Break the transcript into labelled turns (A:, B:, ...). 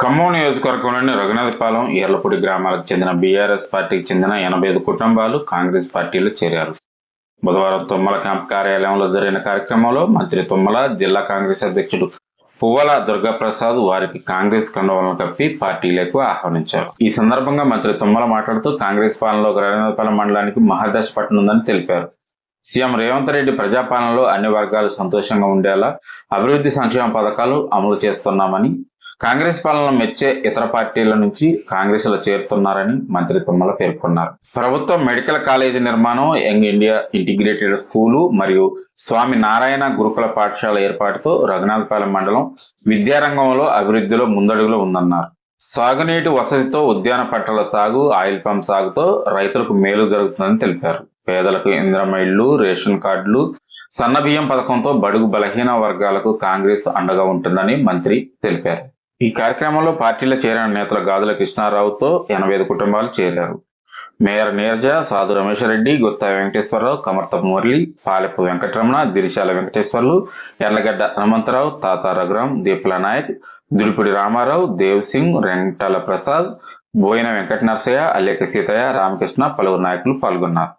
A: ఖమ్మం నియోజకవర్గంలోని రఘునాథపాలెం ఎర్లపూడి గ్రామాలకు చెందిన బీఆర్ఎస్ పార్టీకి చెందిన ఎనభై ఐదు కుటుంబాలు కాంగ్రెస్ పార్టీలో చేరారు. బుధవారం తుమ్మల క్యాంప్ కార్యాలయంలో జరిగిన కార్యక్రమంలో మంత్రి తుమ్మల జిల్లా కాంగ్రెస్ అధ్యక్షుడు పువ్వల దుర్గాప్రసాద్ వారికి కాంగ్రెస్ కండవలను కప్పి పార్టీలకు ఆహ్వానించారు. ఈ సందర్భంగా మంత్రి తుమ్మల మాట్లాడుతూ కాంగ్రెస్ పాలనలో రఘునాథపాలెం మండలానికి మహర్దశ పట్టనుందని తెలిపారు. సీఎం రేవంత్ రెడ్డి ప్రజాపాలనలో అన్ని వర్గాలు సంతోషంగా ఉండేలా అభివృద్ధి సంక్షేమ పథకాలు అమలు చేస్తున్నామని కాంగ్రెస్ పాలన మెచ్చే ఇతర పార్టీల నుంచి కాంగ్రెస్లో చేరుతున్నారని మంత్రి తుమ్మల పేర్కొన్నారు. ప్రభుత్వం మెడికల్ కాలేజీ నిర్మాణం యంగ్ ఇండియా ఇంటిగ్రేటెడ్ స్కూలు మరియు స్వామి నారాయణ గురుకుల పాఠశాల ఏర్పాటుతో రఘునాథపాలెం మండలం విద్యారంగంలో అభివృద్ధిలో ముందడుగులో ఉందన్నారు. సాగునీటి వసతితో ఉద్యాన పంటల సాగు ఆయిల్ పంప్ సాగుతో రైతులకు మేలు జరుగుతుందని తెలిపారు. పేదలకు ఇంద్రమైళ్ళు రేషన్ కార్డులు సన్నబియ్యం పథకంతో బడుగు బలహీన వర్గాలకు కాంగ్రెస్ అండగా ఉంటుందని మంత్రి తెలిపారు. ఈ కార్యక్రమంలో పార్టీలో చేరిన నేతల గాదుల కృష్ణారావుతో ఎనభై ఐదు కుటుంబాలు చేరారు. మేయర్ నీరజ సాధు రమేశ్వరరెడ్డి గుత్తా వెంకటేశ్వరరావు కమర్తపు మురళి పాలెపు వెంకటరమణ దిరిశాల వెంకటేశ్వర్లు ఎర్లగడ్డ హనుమంతరావు తాత రఘురాం దీపుల నాయక్ దులిపుడి రామారావు దేవ్ సింగ్ రెంటాల ప్రసాద్ బోయిన వెంకట నరసయ్య అల్లెక సీతయ్య రామకృష్ణ పలువురు నాయకులు పాల్గొన్నారు.